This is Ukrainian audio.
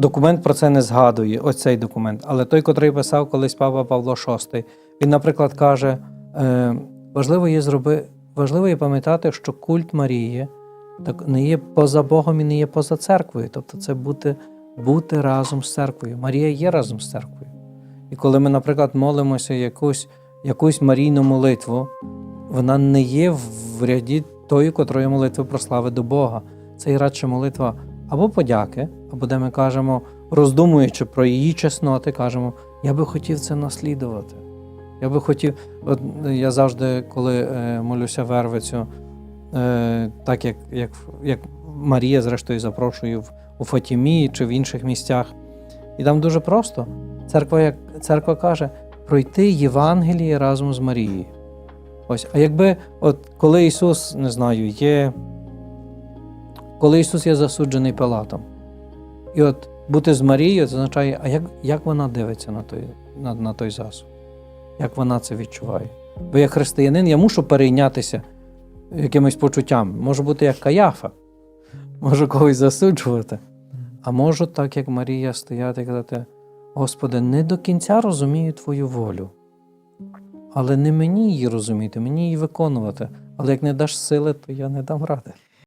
документ про це не згадує, ось цей документ. Але той, котрий писав колись Папа Павло VI, він, наприклад, каже: е, важливо є зроби, важливо є пам'ятати, що культ Марії так не є поза Богом і не є поза церквою. Тобто, це бути, бути разом з церквою. Марія є разом з церквою. І коли ми, наприклад, молимося якусь, якусь марійну молитву, вона не є в ряді тої, котрої молитви про слави до Бога. Це є радше молитва або подяки, або де ми кажемо, роздумуючи про її чесноти, кажемо, я би хотів це наслідувати. Я би хотів, от я завжди, коли е, молюся вервицю, е, так як, як, як Марія, зрештою, запрошує в, у Фатімі чи в інших місцях. І там дуже просто. Церква, як, церква каже, пройти Євангеліє разом з Марією. Ось, а якби, от коли Ісус, не знаю, є. Коли Ісус є засуджений Пилатом, і от бути з Марією, це означає, а як, як вона дивиться на той, на, на той засуд? Як вона це відчуває? Бо як християнин я мушу перейнятися якимось почуттям. Можу бути як Каяфа, можу когось засуджувати. А можу, так як Марія, стояти і казати: Господи, не до кінця розумію Твою волю. Але не мені її розуміти, мені її виконувати. Але як не даш сили, то я не дам ради.